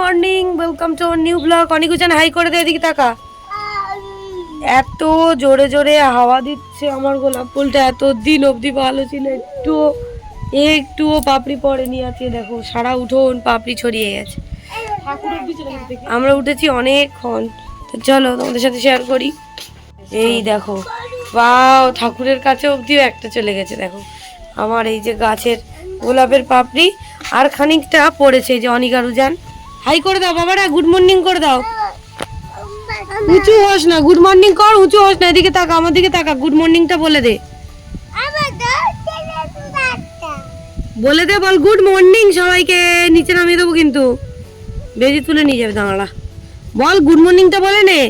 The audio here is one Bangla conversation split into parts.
Morning welcome to new blog অনিকুচান hi করে দে, এদিকে তাকা। এত জোরে জোরে হাওয়া দিচ্ছে আমার গোলাপ ফুলটা এত দিন অবধি ভালো ছিল, একটু, একটুও পাপড়ি পড়েনি আজকে, দেখো, সারা উঠোন পাপড়ি ছড়িয়ে গেছে। আমরা উঠেছি অনেকক্ষণ। তো চলো, তোমাদের সাথে শেয়ার করি। এই দেখো বাও ঠাকুরের কাছে অবধিও একটা চলে গেছে, দেখো। আমার এই যে গাছের গোলাপের পাপড়ি, আর খানিকটা পড়েছে যে অনিকা রুজান হাই করে দাও বাবারা গুড মর্নিং করে দাও। উঁচু হোস না গুড মর্নিং কর, উঁচু হোস না, এদিকে তাকা, আমার দিকে তাকা গুড মর্নিংটা বলে দে। বলে দে, বল গুড মর্নিং সবাইকে, নিচে নামিয়ে দেবো কিন্তু। বেজি তুলে নিয়ে যাবে দাঁড়া। বল গুড মর্নিংটা বলে নে।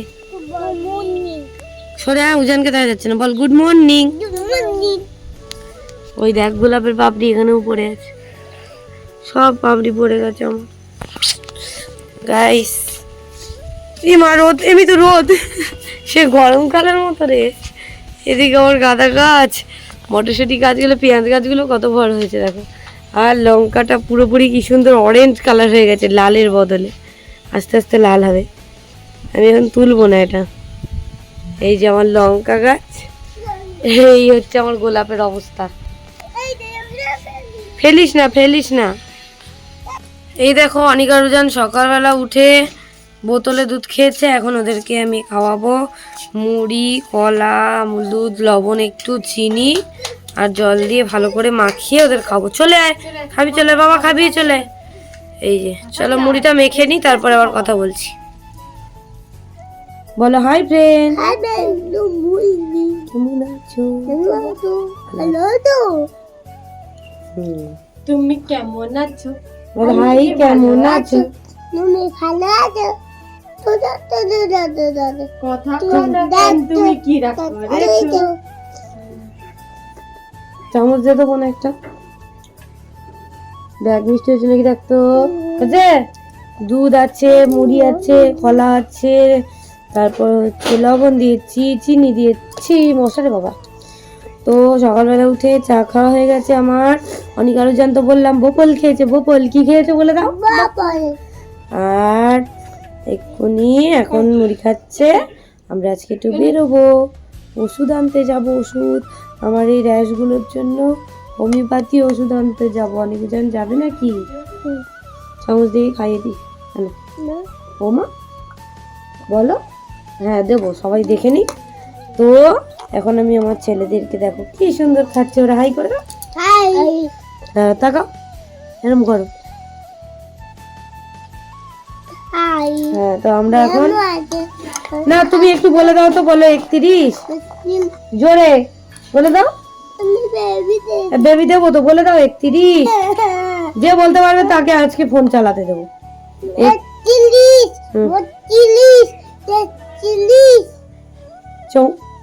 সরে উজানকে দেখা যাচ্ছে না। বল গুড মর্নিং ওই দেখ, গোলাপের পাপড়ি এখানেও পড়ে আছে। সব পাপড়ি পড়ে গেছে আমার। গাইস মা রোদ এমনি তো রোদ। সে গরমকালের মতো রে। এদিকে আমার গাঁদা গাছ মটরশুঁটি গাছগুলো পেঁয়াজ গাছগুলো কত বড় হয়েছে দেখো। আর লঙ্কাটা পুরোপুরি কি সুন্দর অরেঞ্জ কালার হয়ে গেছে লালের বদলে। আস্তে আস্তে লাল হবে। আমি এখন তুলবো না এটা। এই যে আমার লঙ্কা গাছ এই হচ্ছে আমার গোলাপের অবস্থা। ফেলিস না ফেলিস না। এই দেখো অনিকা রুজান সকালবেলা উঠে বোতলে দুধ খেয়েছে। এখন ওদেরকে আমি খাওয়াবো। মুড়ি কলা দুধ লবণ একটু চিনি আর জল দিয়ে ভালো করে মাখিয়ে ওদের খাব চলে আয়। খাবি চলে বাবা খাবি চলে আয়। এই যে চলো মুড়িটা মেখে নিই তারপরে আবার কথা বলছি। বলো হাই ফ্রেন্ড কেমন আছো হুম। তুমি কেমন আছো? হাই কেমন আছো? তুমি ভালো আছো তুমি কি রাখো চামচ দিয়ে দেবো না একটা। দেখ মিষ্টি নাকি দেখতো আছে দুধ আছে মুড়ি আছে কলা আছে তারপর হচ্ছে লবণ দিয়েছি চিনি দিয়েছি মশারে বাবা। তো সকালবেলা উঠে চা খাওয়া হয়ে গেছে আমার। অনেক আরও জানতো বললাম বোপল খেয়েছে বোপল কি খেয়েছে বলে দাও। আর এক্ষুনি এখন মুড়ি খাচ্ছে। আমরা আজকে একটু বেরোবো। ওষুধ আনতে যাব ওষুধ। আমার এই র্যাশগুলোর জন্য হোমিওপ্যাথি ওষুধ আনতে যাব। অনেকজন যাবে নাকি? চামচ দিয়ে খাইয়ে দিই। ওমা বলো। হ্যাঁ দেবো সবাই দেখে নি তো এখন আমি আমার ছেলেদেরকে দেখো কি সুন্দর খাচ্ছে ওরা। হাই করে দাও। তাকাও। এরম করো। হ্যাঁ তো আমরা এখন না তুমি একটু বলে দাও তো বলো একত্রিশ। জোরে। বলে দাও। বেবি দেবো। তো বলে দাও একত্রিশ। যে বলতে পারবে তাকে আজকে ফোন চালাতে দেবো। এক- হুম। চৌ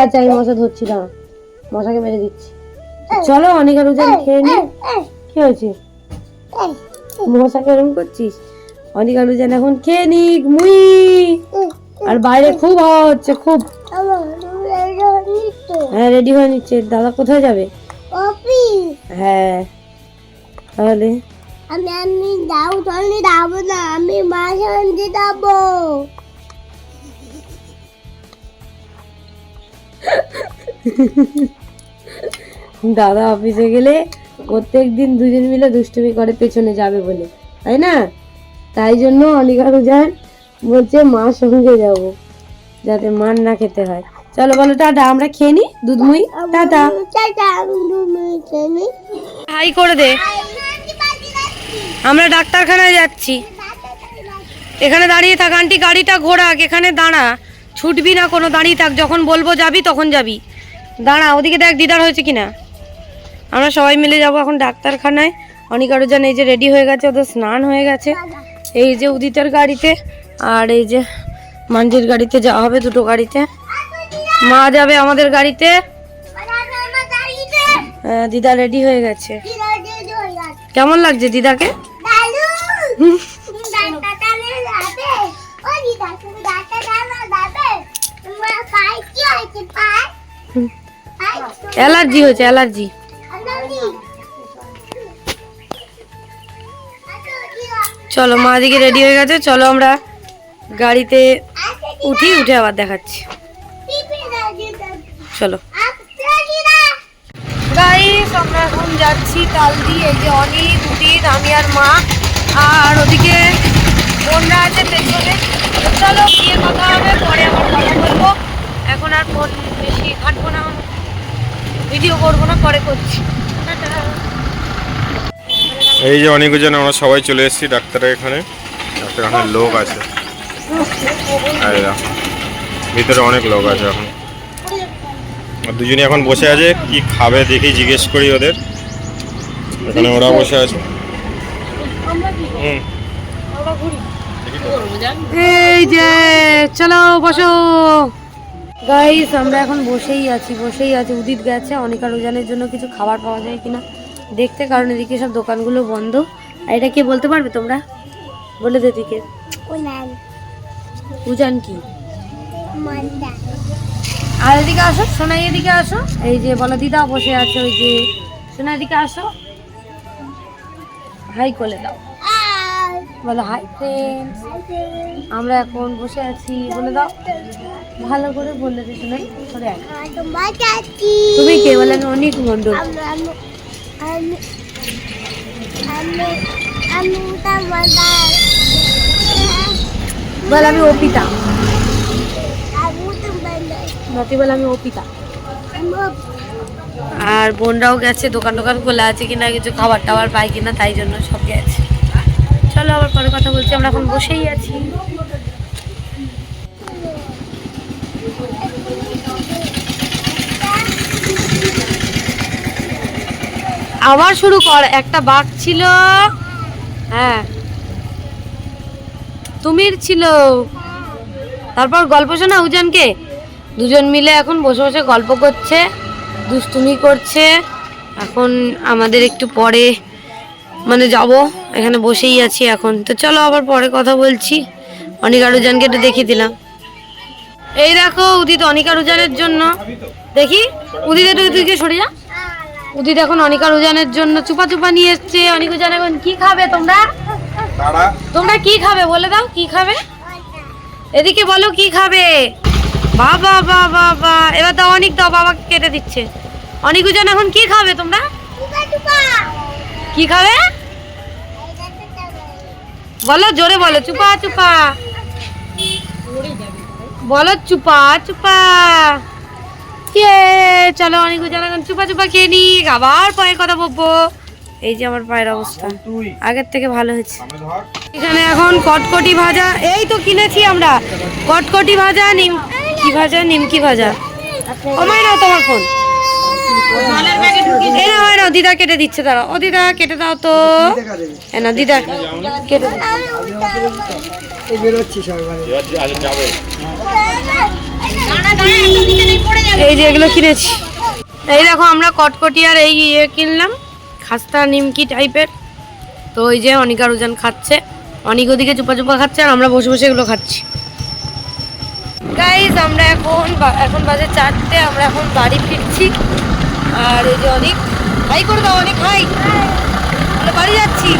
আচ্ছা আমি মশা ধরছি না মশাকে মেরে দিচ্ছি। চলো, অনেক আর উজান খেয়ে নি। কি হয়েছে? মশাকে এরকম করছিস? অনেক আর উজান এখন খেয়ে নিক মুই! আর বাইরে খুব হাওয়া হচ্ছে, খুব। হ্যাঁ রেডি হয়ে নিচ্ছে। দাদা কোথায় যাবে? হ্যাঁ তাহলে? আমি আমি দাও, তাহলে যাব না। আমি মাঝে মাঝে যাব। দাদা অফিসে গেলে প্রত্যেক দিন দুজন মিলে দুষ্টুমি করে, পেছনে যাবে বলে, তাই না? তাই জন্য অনিকা রুজান বলছে মা সঙ্গে যাব, যাতে মার না খেতে হয়। চলো বলো, টাটা, আমরা খেয়ে নি, দুধ মুই টাটা। হাই করে দে। আমরা ডাক্তারখানায় যাচ্ছি। এখানে দাঁড়িয়ে থাক, আন্টি, গাড়িটা ঘোরাক, এখানে দাঁড়া। ছুটবি না কোনো দাঁড়িয়ে থাক যখন বলব যাবি তখন যাবি। দাঁড়া ওদিকে দেখ দিদার হয়েছে কিনা। আমরা সবাই মিলে যাব এখন ডাক্তারখানায়। অনেক আরও জান এই যে রেডি হয়ে গেছে ওদের স্নান হয়ে গেছে। এই যে উদিতের গাড়িতে আর এই যে মাঞ্জির গাড়িতে যাওয়া হবে দুটো গাড়িতে। মা যাবে আমাদের গাড়িতে। দিদা রেডি হয়ে গেছে। কেমন লাগছে দিদাকে? অ্যালার্জি হয়েছে, অ্যালার্জি। চলো মা দিকে রেডি হয়ে গেছে, চলো আমরা গাড়িতে উঠি, উঠে আবার দেখাচ্ছি। চলো। আমরা এখন যাচ্ছি তালদি এই যে অনেক উদিত, আমি আর মা। আর ওদিকে বোনরা আছে পেছনে। চলো, গিয়ে কথা হবে, পরে আবার কথা বলব। এখন আর ফোন বেশি ঘাটবো না ভিডিও করব না পরে করছি। এই যে অনেকজন আমরা সবাই চলে এসেছি ডাক্তারের এখানে। ডাক্তার এখানে লোক আছে। ভিতরে অনেক লোক আছে এখন। আর দুজনে এখন বসে আছে কি খাবে দেখি জিজ্ঞেস করি ওদের। এখানে ওরা বসে আছে। হুম এই যে চলো বসো। গাইস আমরা এখন বসেই আছি বসেই আছি। উদিত গেছে অনেক আর উজানের জন্য কিছু খাবার পাওয়া যায় কিনা দেখতে কারণ এদিকে সব দোকানগুলো বন্ধ। আর এটা কে বলতে পারবে তোমরা? বলে দে দিকে উজান কি? আর এদিকে আসো সোনাই এদিকে আসো। এই যে বলো দিদা বসে আছে ওই যে সোনা এদিকে আসো। হাই করে দাও। বলো হাই ফ্রেন্ডস আমরা এখন বসে আছি, বলে দাও। ভালো করে বলে শোনাই সরে আয়। তুমি কে? বলে, আমি অনেক মন্ডল বল, আমি অপিতা। নতি বলে, আমি অপিতা। আর বোনরাও গেছে দোকান টোকান খোলা আছে কিনা, কিছু খাবার টাবার পাই কিনা, তাই জন্য সব গেছে চলো আবার পরে কথা বলছি আমরা এখন বসেই আছি। আবার শুরু কর, একটা বাঘ ছিল। হ্যাঁ। তুমির ছিল। তারপর গল্প শোনা উজানকে? দুজন মিলে এখন বসে বসে গল্প করছে, দুষ্টুমি করছে। এখন আমাদের একটু পরে মানে যাব এখানে বসেই আছি এখন। তো চলো আবার পরে কথা বলছি। অনিকা রুজানকে একটু দেখিয়ে দিলাম। এই দেখো উদিত অনিকা রুজানের জন্য। দেখি উদিত একটু তুই সরে যা। উদিত এখন অনিকা রুজানের জন্য চুপা চুপা নিয়ে এসছে। অনিকা রুজান এখন কি খাবে তোমরা? তোমরা কি খাবে? বলে দাও কি খাবে? এদিকে বলো কি খাবে? বাবা বাবা বা এবার দাও অনেক দাও বাবাকে কেটে দিচ্ছে। অনেক জন এখন কি খাবে তোমরা? কি খাবে? বলো, জোরে বলো, চুপা চুপা। বলো, চুপা চুপা। ইয়ে চলো, অনেক জন এখন চুপা চুপা, খেয়ে নি আবার পরে কথা বলব এই যে আমার পায়ের অবস্থা। আগের থেকে ভালো হয়েছে। এখানে এখন কটকটি ভাজা। এই তো কিনেছি আমরা। কটকটি ভাজা, নিম কি ভাজা? নিমকি ভাজা। ও মাইনাও তোমার ফোন। এই না হয় না দিদা কেটে দিচ্ছে তারা ও দিদা কেটে দাও তো। না দিদা। কেটে দাও। এই যে এগুলো কিনেছি। এই দেখো আমরা কটকটি আর এই ইয়ে কিনলাম খাস্তা নিমকি টাইপের। তো ওই যে অনিকা রুজান খাচ্ছে। অনিক ওদিকে চুপা চুপা খাচ্ছে আর আমরা বসে বসে এগুলো খাচ্ছি। গাইজ আমরা এখন বা- এখন বাজে চারটে আমরা এখন বাড়ি ফিরছি। আর এই যে অনেক হাই করে দাও, অনেক হাই। আমরা বাড়ি যাচ্ছি।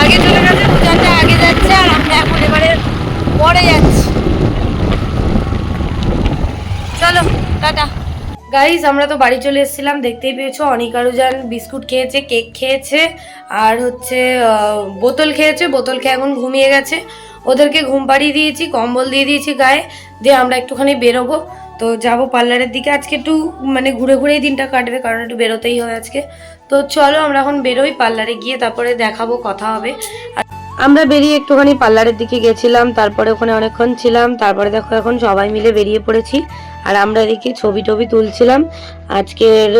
আগে চলে গেছে, উজানটা আগে যাচ্ছে, আর আমরা এখন এবারে পরে যাচ্ছি। চলো, টাটা। গাইজ আমরা তো বাড়ি চলে এসেছিলাম, দেখতেই পেয়েছ, অনেক অনিকারুজান বিস্কুট খেয়েছে, কেক খেয়েছে, আর হচ্ছে বোতল খেয়েছে, বোতল খেয়ে এখন ঘুমিয়ে গেছে। ওদেরকে ঘুম পাড়িয়ে দিয়েছি, কম্বল দিয়ে দিয়েছি গায়ে, দিয়ে আমরা একটুখানি বেরোবো। তো যাব পার্লারের দিকে। আজকে একটু মানে ঘুরে ঘুরেই দিনটা কাটবে, কারণ একটু বেরোতেই হবে আজকে। তো চলো আমরা এখন বেরোই, পার্লারে গিয়ে তারপরে দেখাবো, কথা হবে। আর আমরা বেরিয়ে একটুখানি পার্লারের দিকে গেছিলাম, তারপরে ওখানে অনেকক্ষণ ছিলাম, তারপরে দেখো এখন সবাই মিলে বেরিয়ে পড়েছি। আর আমরা এদিকে ছবি টবি তুলছিলাম। আজকের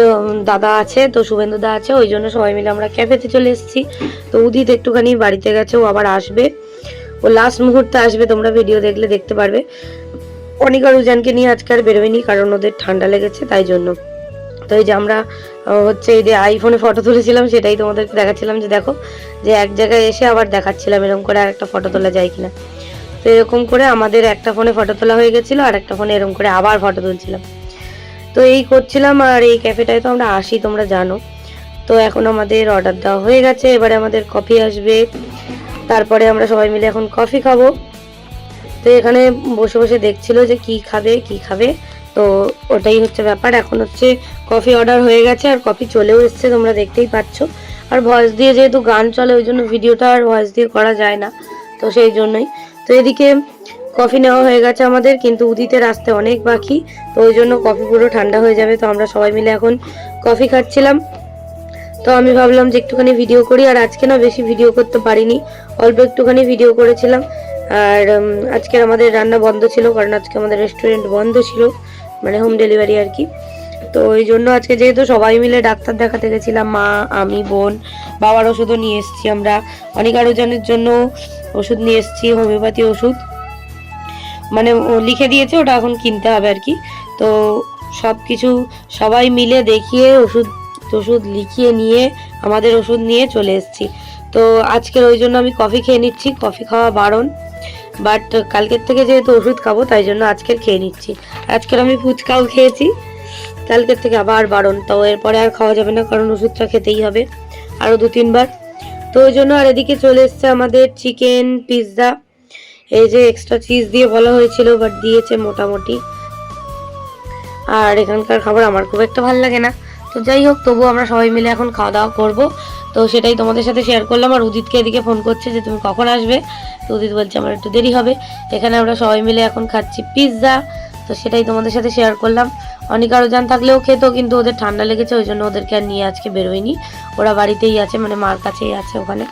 দাদা আছে, তো শুভেন্দু দা আছে, ওই জন্য সবাই মিলে আমরা ক্যাফেতে চলে এসেছি। তো উদিত একটুখানি বাড়িতে গেছে, ও আবার আসবে। ও লাস্ট মুহূর্তে আসবে, তোমরা ভিডিও দেখলে দেখতে পারবে। অনিক আর উজানকে নিয়ে আজকে আর বেরোয়নি, কারণ ওদের ঠান্ডা লেগেছে, তাই জন্য। তো এই যে আমরা হচ্ছে এই যে আইফোনে ফটো তুলেছিলাম, সেটাই তোমাদেরকে দেখাচ্ছিলাম যে দেখো, যে এক জায়গায় এসে আবার দেখাচ্ছিলাম এরকম করে আর একটা ফটো তোলা যায় কিনা। তো এরকম করে আমাদের একটা ফোনে ফটো তোলা হয়ে গেছিল, আর একটা ফোনে এরকম করে আবার ফটো তুলছিলাম। তো এই করছিলাম, আর এই ক্যাফেটায় তো আমরা আসি, তোমরা জানো। তো এখন আমাদের অর্ডার দেওয়া হয়ে গেছে, এবারে আমাদের কফি আসবে। তারপরে আমরা সবাই মিলে এখন কফি খাব। তো এখানে বসে বসে দেখছিল যে কি খাবে কি খাবে। তো ওটাই হচ্ছে ব্যাপার। এখন হচ্ছে কফি অর্ডার হয়ে গেছে আর কফি চলেও এসছে, তোমরা দেখতেই পাচ্ছ। আর ভয়েস দিয়ে যেহেতু গান চলে, ওই জন্য ভিডিওটা আর ভয়েস দিয়ে করা যায় না। তো সেই জন্যই। তো এদিকে কফি নেওয়া হয়ে গেছে আমাদের, কিন্তু উদিতের আসতে অনেক বাকি। তো ওই জন্য কফি পুরো ঠান্ডা হয়ে যাবে। তো আমরা সবাই মিলে এখন কফি খাচ্ছিলাম। তো আমি ভাবলাম যে একটুখানি ভিডিও করি, আর আজকে না বেশি ভিডিও করতে পারিনি। অল্প একটুখানি ভিডিও করেছিলাম। আর আজকে আমাদের রান্না বন্ধ ছিল, কারণ আজকে আমাদের রেস্টুরেন্ট বন্ধ ছিল মানে হোম ডেলিভারি আর কি। তো ওই জন্য আজকে যেহেতু সবাই মিলে ডাক্তার দেখাতে গেছিলাম, মা, আমি, বোন, বাবার ওষুধও নিয়ে এসেছি আমরা। অনেক আরও জনের জন্য ওষুধ নিয়ে এসেছি হোমিওপ্যাথি ওষুধ। মানে লিখে দিয়েছে, ওটা এখন কিনতে হবে আর কি। তো সব কিছু সবাই মিলে দেখিয়ে ওষুধ ওষুধ লিখিয়ে নিয়ে আমাদের ওষুধ নিয়ে চলে এসেছি। তো আজকের ওই জন্য আমি কফি খেয়ে নিচ্ছি। কফি খাওয়া বারণ। বাট কালকের থেকে যেহেতু ওষুধ খাব, তাই জন্য আজকের খেয়ে নিচ্ছি। আজকের আমি ফুচকাও খেয়েছি, কালকের থেকে আবার বারণ। তো এরপরে আর খাওয়া যাবে না, কারণ ওষুধটা খেতেই হবে আরও দু তিনবার। তো ওই জন্য আর এদিকে চলে এসছে আমাদের চিকেন, পিৎজা। এই যে এক্সট্রা চিজ দিয়ে বলা হয়েছিল বাট দিয়েছে মোটামুটি। আর এখানকার খাবার আমার খুব একটা ভালো লাগে না। তো যাই হোক তবু আমরা সবাই মিলে এখন খাওয়া দাওয়া করব। তো সেটাই তোমাদের সাথে শেয়ার করলাম। আর উদিতকে এদিকে ফোন করছে যে, তুমি কখন আসবে? তো উদিত বলছে, আমার একটু দেরি হবে। এখানে আমরা সবাই মিলে এখন খাচ্ছি পিৎজা তো সেটাই তোমাদের সাথে শেয়ার করলাম। অনেক আরও জান থাকলেও খেতো, কিন্তু ওদের ঠান্ডা লেগেছে, ওই জন্য ওদেরকে আর নিয়ে আজকে বেরোয়নি। ওরা বাড়িতেই আছে মানে মার কাছেই আছে ওখানে,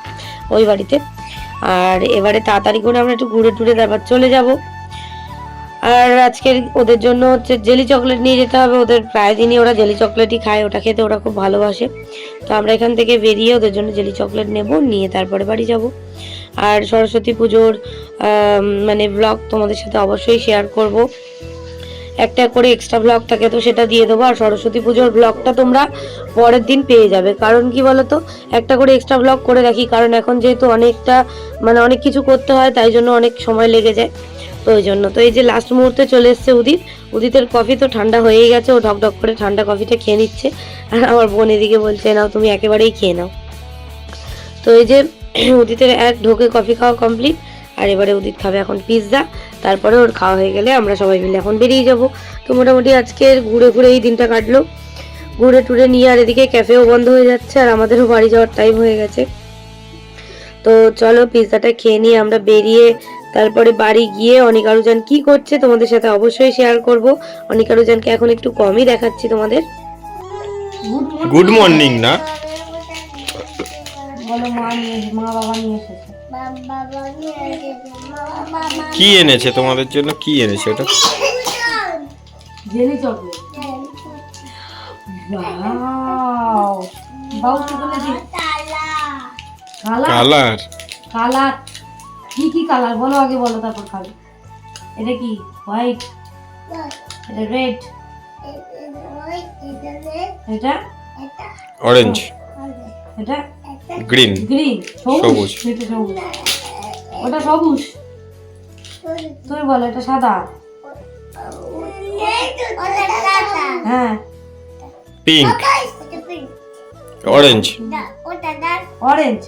ওই বাড়িতে। আর এবারে তাড়াতাড়ি করে আমরা একটু ঘুরে টুরে তারপর চলে যাব। আর আজকে ওদের জন্য হচ্ছে জেলি চকলেট নিয়ে যেতে হবে, ওদের প্রায় দিনই ওরা জেলি চকলেটই খায়, ওটা খেতে ওরা খুব ভালোবাসে। তো আমরা এখান থেকে বেরিয়ে ওদের জন্য জেলি চকলেট নেব, নিয়ে তারপরে বাড়ি যাব। আর সরস্বতী পুজোর মানে ব্লগ তোমাদের সাথে অবশ্যই শেয়ার করব। একটা করে এক্সট্রা ব্লগ থাকে তো সেটা দিয়ে দেবো, আর সরস্বতী পুজোর ব্লগটা তোমরা পরের দিন পেয়ে যাবে। কারণ কি বলতো, একটা করে এক্সট্রা ব্লগ করে রাখি, কারণ এখন যেহেতু অনেকটা মানে অনেক কিছু করতে হয়, তাই জন্য অনেক সময় লেগে যায়। তো ওই জন্য তো এই যে লাস্ট মুহূর্তে চলে এসছে উদিত। উদিতের কফি তো ঠান্ডা হয়েই গেছে, ও ঢক ঢক করে ঠান্ডা কফিটা খেয়ে নিচ্ছে। আর আমার বোন এদিকে বলছে, নাও, তুমি একেবারেই খেয়ে নাও। তো এই যে উদিতের এক ঢোকে কফি খাওয়া কমপ্লিট আর এবারে উদিত খাবে এখন পিৎজা তারপরে ওর খাওয়া হয়ে গেলে আমরা সবাই মিলে এখন বেরিয়ে যাব। তো মোটামুটি আজকের ঘুরে ঘুরে এই দিনটা কাটলো। ঘুরে টুরে নিয়ে আর এদিকে ক্যাফেও বন্ধ হয়ে যাচ্ছে, আর আমাদেরও বাড়ি যাওয়ার টাইম হয়ে গেছে। তো চলো পিৎজাটা খেয়ে নিয়ে আমরা বেরিয়ে তারপরে বাড়ি গিয়ে অনিকারুজান কি করছে তোমাদের সাথে অবশ্যই শেয়ার করব। অনিকারুজানকে এখন একটু কমই দেখাচ্ছি তোমাদের। গুড মর্নিং না? কি এনেছে তোমাদের জন্য? কি এনেছে ওটা? Jelly chocolate. কালার। কালার। কি কি কালার বলো আগে বলো তারপর খাবে এটা কি হোয়াইট এটা রেড এটা এটা অরেঞ্জ এটা এটা গ্রিন গ্রিন সবুজ। সবুজ এটা সবুজ ওটা সবুজ তুমি বলো এটা সাদা হ্যাঁ পিঙ্ক অরেঞ্জ অরেঞ্জ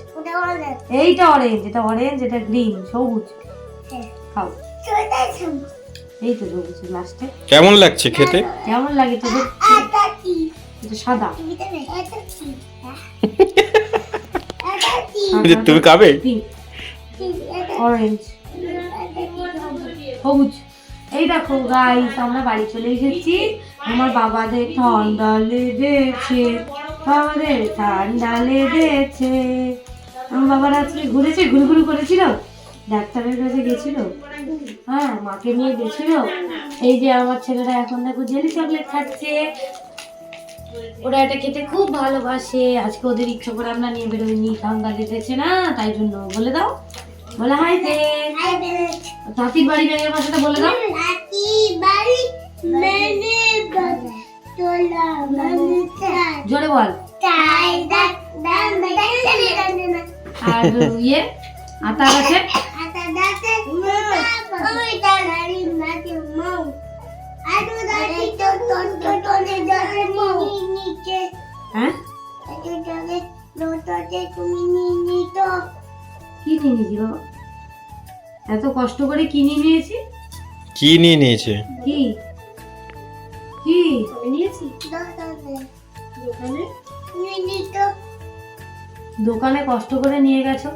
এইটা অরেঞ্জ এটা অরেঞ্জ এটা গ্রিন সবুজ। খাও। এই তো সবুজ লাস্টে কেমন লাগছে খেতে? কেমন লাগে তোদের এটা কি? এটা সাদা। এটা কি? এটা তুমি খাবে? অরেঞ্জ সবুজ। এই দেখো গাইস আমরা বাড়ি চলে এসেছি। আমার বাবাদের ঠান্ডা লেগেছে আমাদের ঠান্ডা লেগেছে। আমার বাবার আজকে ঘুরেছে ঘুরঘুরু করেছিল। ডাক্তারের কাছে গেছিল। হ্যাঁ মাকে নিয়ে গেছিল। এই যে আমার ছেলেরা এখন দেখো জেলি চকলেট খাচ্ছে। ওরা এটা খেতে খুব ভালোবাসে। আজকে ওদের ইচ্ছা করে আমরা নিয়ে বেরোয়নি ঠান্ডা লেগেছে না তাই জন্য বলে দাও। বলে হাই দে তাঁতির বাড়ি ব্যাঙের বাসাটা বলে দাও। জোরে বল। নিচে হ্যাঁ আদু দাতে লোটাতে তুমি নি নি তো কি নিয়েছি বাবা? এত কষ্ট করে কি নিয়ে নিয়েছি? কি নিয়ে নিয়েছে? কি? কি? নিয়েছি। দোকানে কষ্ট করে নিয়ে গেছো?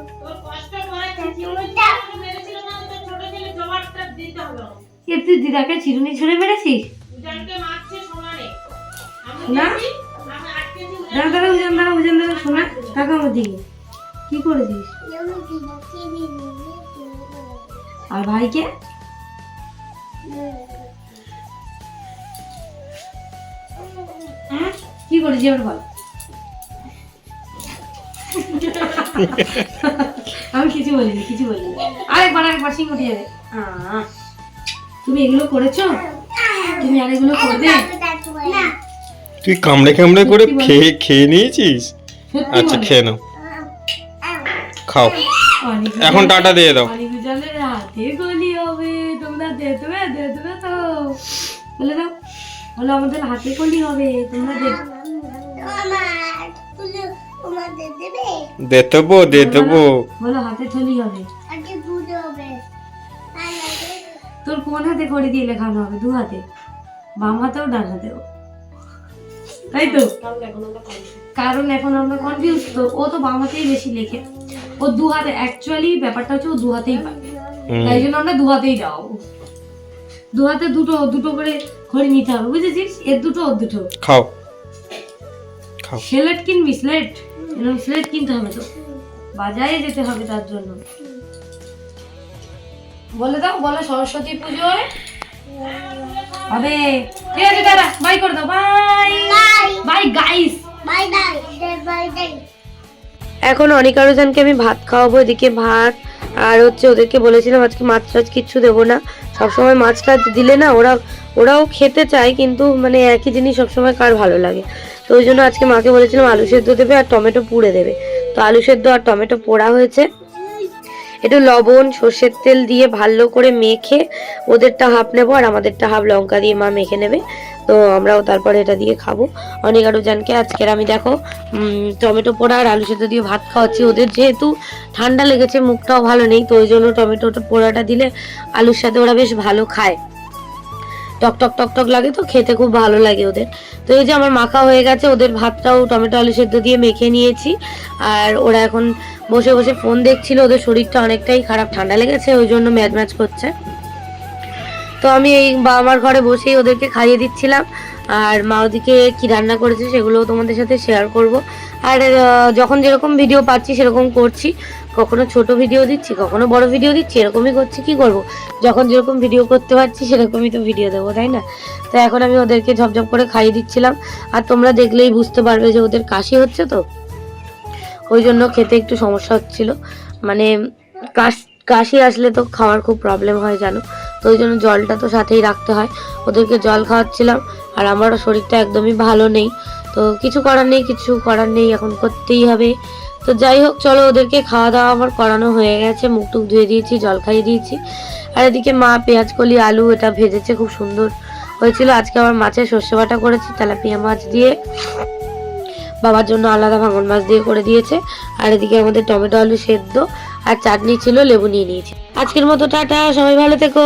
এ তুই দিদাকে চিরুনি ছুঁড়ে মেরেছিস? না? দাঁড়া দাঁড়া উজান দাঁড়া উজান দাঁড়া শোনা টাকা আমার দিকে কি করেছিস? আর ভাইকে? হ্যাঁ? কি করেছি এবার বল। আমি কিছু বলিনি কিছু বলিনি। আরেকবার আরেকবার সিং উঠে যাবে। তুমি এগুলো করেছ? তুমি আর এগুলো করবে? না তুই কামড়ে কামড়ে করে খেয়ে খেয়ে নিয়েছিস? আচ্ছা। খেয়ে নাও। খাও। এখন টাটা দিয়ে দাও। হাতে গলি হবে তোমরা দেখবে দেখবে তো। বলে দাও। বলো আমাদের হাতে গলি হবে তোমরা দেখ দে দেবো? দে দেবো বলো হাতে থলি হবে। আগে দুধ হবে। তোর কোন হাতে করে দিয়ে লেখানো হবে? দু হাতে। বাম হাতেও ডান হাতেও। তাই তো? কারণ এখন আমরা পারি কারণ এখন আমরা কনফিউজ তো ও তো বাম হাতেই বেশি লেখে। ও দু হাতে অ্যাকচুয়ালি ব্যাপারটা হচ্ছে ও দু হাতেই পায়। তাই জন্য আমরা দু হাতেই দাও। দু হাতে দুটো দুটো করে খড়ি নিতে হবে বুঝেছিস? এর দুটো ওর দুটো। খাও। খাও। স্লেট কিনবি স্লেট এরকম স্লেট কিনতে হবে তো। বাজারে যেতে হবে তার জন্য। বলে দাও বলো সরস্বতী পুজোয়। হবে। ঠিক আছে দাদা বাই করে দাও bye bye guys bye bye bye bye এখন অনেক আরোজনকে আমি ভাত খাওয়াবো এদিকে ভাত আর হচ্ছে ওদেরকে বলেছিলাম আজকে মাছ টাছ কিচ্ছু দেবো না। সবসময় মাছ টাছ দিলে না ওরা ওরাও খেতে চায় কিন্তু মানে একই জিনিস সবসময় কার ভালো লাগে। তো ওই জন্য আজকে মাকে বলেছিলাম আলু সেদ্ধ দেবে আর টমেটো পুড়ে দেবে। তো আলু সেদ্ধ আর টমেটো পোড়া হয়েছে। একটু লবণ, সর্ষের তেল দিয়ে ভালো করে মেখে ওদেরটা হাফ নেব আর আমাদেরটা হাফ লঙ্কা দিয়ে মা মেখে নেবে। তো আমরাও তারপরে এটা দিয়ে খাব। অনেক আরও জানকে আজকের আমি দেখো টমেটো পোড়া আর আলু সেদ্ধ দিয়ে ভাত খাওয়াচ্ছি। ওদের যেহেতু ঠান্ডা লেগেছে, মুখটাও ভালো নেই, তো ওই জন্য টমেটোটা পোড়াটা দিলে আলুর সাথে ওরা বেশ ভালো খায়। টক টক টক টক লাগে তো, খেতে খুব ভালো লাগে ওদের। তো এই যে আমার মাখা হয়ে গেছে, ওদের ভাতটাও টমেটো, আলু সেদ্ধ দিয়ে মেখে নিয়েছি। আর ওরা এখন বসে বসে ফোন দেখছিল, ওদের শরীরটা অনেকটাই খারাপ, ঠান্ডা লেগেছে, ওই জন্য ম্যাচ ম্যাচ করছে। তো আমি এই বাবা মার ঘরে বসেই ওদেরকে খাইয়ে দিচ্ছিলাম। আর মা ওদিকে কী রান্না করেছে সেগুলোও তোমাদের সাথে শেয়ার করব। আর যখন যেরকম ভিডিও পাচ্ছি, সেরকম করছি। কখনো ছোট ভিডিও দিচ্ছি, কখনো বড় ভিডিও দিচ্ছি, এরকমই করছি, কি করব? যখন যেরকম ভিডিও করতে পারছি, সেরকমই তো ভিডিও দেবো, তাই না? তো এখন আমি ওদেরকে ঝপঝপ করে খাইয়ে দিচ্ছিলাম। আর তোমরা দেখলেই বুঝতে পারবে যে ওদের কাশি হচ্ছে তো। ওই জন্য খেতে একটু সমস্যা হচ্ছিল। মানে কাশ, কাশি আসলে তো খাওয়ার খুব প্রবলেম হয়, জানো? তো ওই জন্য জলটা তো সাথেই রাখতে হয়। ওদেরকে জল খাওয়াচ্ছিলাম, আর আমারও শরীরটা একদমই ভালো নেই। তো কিছু করার নেই, কিছু করার নেই, এখন করতেই হবে। তো যাই হোক, চলো ওদেরকে খাওয়া দাওয়া আমার করানো হয়ে গেছে। মুখ টুক ধুয়ে দিয়েছি, জল খাইয়ে দিয়েছি। আর এদিকে মা পেঁয়াজ, কলি, আলু, এটা ভেজেছে, খুব সুন্দর হয়েছিল। আজকে আবার মাছের সর্ষে বাটা করেছি, তেলাপিয়া মাছ দিয়ে। বাবার জন্য আলাদা ভাঙন মাছ দিয়ে করে দিয়েছে। আর এদিকে আমাদের টমেটো, আলু সেদ্ধ আর চাটনি ছিল, লেবু নিয়ে নিয়েছি। আজকের মতো টাটা, সবাই ভালো থেকো।